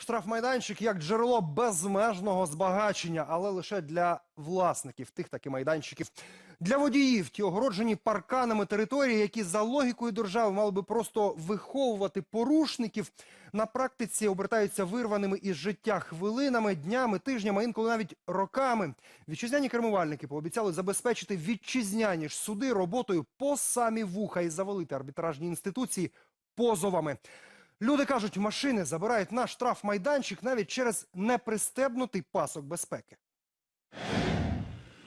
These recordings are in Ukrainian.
Штрафмайданчик як джерело безмежного збагачення, але лише для власників тих таки майданчиків. Для водіїв ті огороджені парканами території, які за логікою держави мали би просто виховувати порушників, на практиці обертаються вирваними із життя хвилинами, днями, тижнями, інколи навіть роками. Вітчизняні кермувальники пообіцяли забезпечити вітчизняні ж суди роботою по самі вуха і завалити арбітражні інституції позовами. Люди кажуть, машини забирають наш штрафмайданчик навіть через непристебнутий пасок безпеки.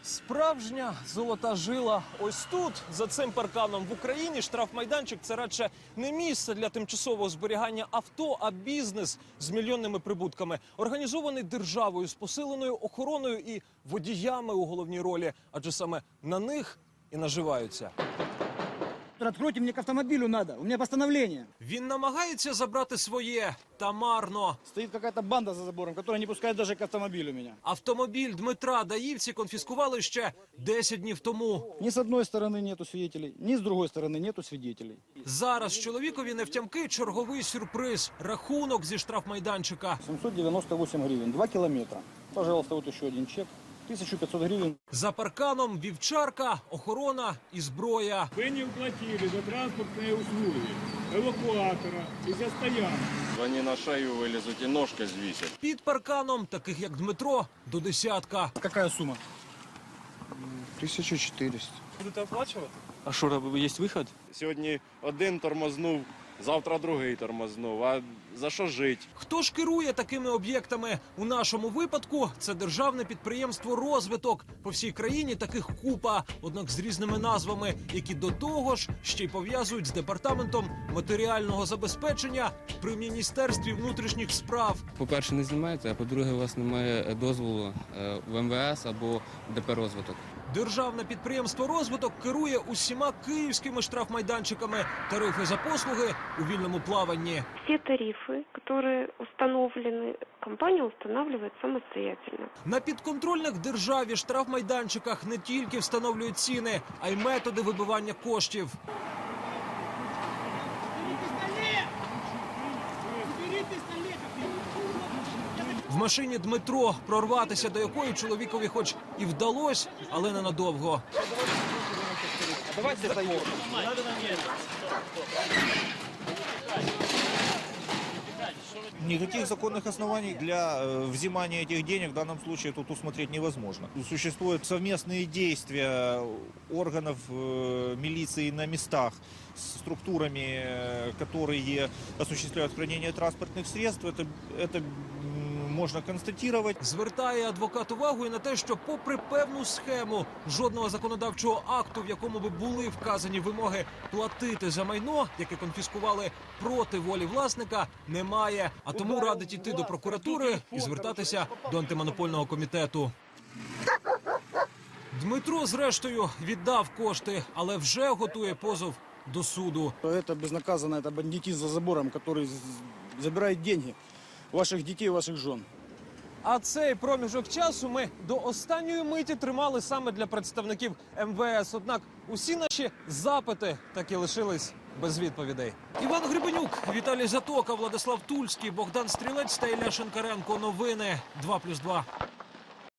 Справжня золота жила ось тут, за цим парканом в Україні. Штрафмайданчик це радше не місце для тимчасового зберігання авто, а бізнес з мільйонними прибутками, організований державою з посиленою охороною і водіями у головній ролі, адже саме на них і наживаються. Откройте, мне к автомобилю надо. У меня постановление. Він намагається забрати своє та марно. Стоит какая-то банда за забором, которая не пускает даже к автомобилю меня. Автомобіль Дмитра даївці конфіскували ще 10 днів тому. Ни с одной стороны нету свидетелей, ни с другой стороны нету свидетелей. Зараз чоловікові не втямки черговий сюрприз рахунок зі штрафмайданчика. 798 гривен, 2 километра. Пожалуйста, вот еще один чек. 1500 гривен. За парканом вівчарка, охорона і зброя. Вы не уплатили за транспортные услуги, эвакуатора и за стоянку. Они на шею вылезут и ножка звисят. Під парканом, таких як Дмитро, до десятка. Какая сумма? 1400. А що робив? Є вихід? Сьогодні один тормознув, завтра другий тормознув. А за що жити? Хто ж керує такими об'єктами? У нашому випадку це державне підприємство розвиток. По всій країні таких купа, однак з різними назвами, які до того ж ще й пов'язують з департаментом матеріального забезпечення при міністерстві внутрішніх справ. По-перше, не знімаєте, а по-друге, у вас немає дозволу е, в МВС або ДП розвиток. Державне підприємство розвиток керує усіма київськими штрафмайданчиками. Тарифи за послуги у вільному плаванні. Все тарифы, которые установлены, компания устанавливает самостоятельно. На підконтрольних державі штрафмайданчиках не тільки встановлюють ціни, а й методи вибивання коштів. В машині Дмитро, прорватися до якої чоловікові хоч і вдалося, але ненадовго. Никаких законных оснований для э, взимания этих денег в данном случае тут усмотреть невозможно. Существуют совместные действия органов э, милиции на местах с структурами, э, которые осуществляют хранение транспортных средств. Это, это м, можно констатировать. Звертає адвокат увагу і на те, що, попри певну схему, жодного законодавчого акту, в якому би були вказані вимоги платити за майно, яке конфіскували проти волі власника, немає. А тому радить іти до прокуратури і звертатися до антимонопольного комітету. Дмитро, зрештою, віддав кошти, але вже готує позов до суду. Это безнаказанно, это бандитизм за забором, который з- забирает деньги ваших дітей, ваших жон. А цей проміжок часу ми до останньої миті тримали саме для представників МВС. Однак усі наші запити так і лишились без відповідей. Іван Грибенюк, Віталій Затока, Владислав Тульський, Богдан Стрілець та Ілля Шенкаренко. Новини 2+,2.